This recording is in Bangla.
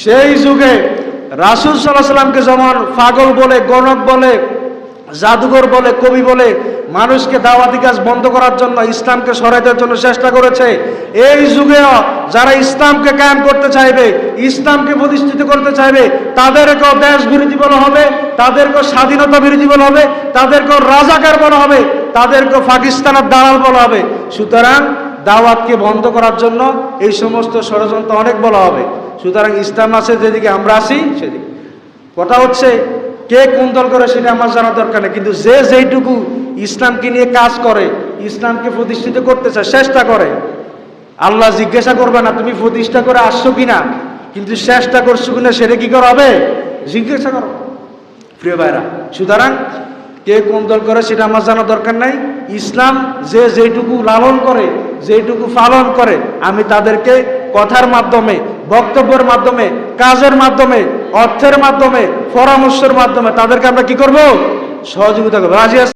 সেই যুগে রাসুল সাল্লাহ সাল্লামকে যেমন পাগল বলে, গণক বলে, জাদুঘর বলে, কবি বলে মানুষকে দাওয়াতি কাজ বন্ধ করার জন্য, ইসলামকে সরাই দেওয়ার জন্য চেষ্টা করেছে, এই যুগেও যারা ইসলামকে কায়েম করতে চাইবে, ইসলামকে প্রতিষ্ঠিত করতে চাইবে, তাদেরকেও দেশ বিরোধী বলা হবে, তাদেরকেও স্বাধীনতা বিরোধী বলা হবে, তাদেরকেও রাজাকার বলা হবে, তাদেরকেও পাকিস্তানের দালাল বলা হবে। সুতরাং দাওয়াতকে বন্ধ করার জন্য এই সমস্ত ষড়যন্ত্র অনেক বলা হবে। সুতরাং ইসলাম আছে, যেদিকে আমরা আসি সেদিকে। কথা হচ্ছে, কে কোন দল করে সেটা আমার জানা দরকার নেই। কিন্তু যে যেইটুকু ইসলামকে নিয়ে কাজ করে, ইসলামকে প্রতিষ্ঠিত করতে চায়, চেষ্টা করে। আল্লাহ জিজ্ঞাসা করবে না, তুমি প্রতিষ্ঠা করে আসছো কিনা? কিন্তু চেষ্টা করছ কিনা, সেটা কি করা হবে? জিজ্ঞাসা করো। প্রিয় ভাইরা, সুতরাং কে কোন দল করে সেটা আমার জানা দরকার নাই। ইসলাম যে যেটুকু লালন করে যেটুকু পালন করে, আমি তাদেরকে কথার মাধ্যমে, বক্তব্যের মাধ্যমে, কাজের মাধ্যমে, অর্থের মাধ্যমে, পরামর্শের মাধ্যমে তাদেরকে আমরা কি করব সহযোগিতা করব রাজি?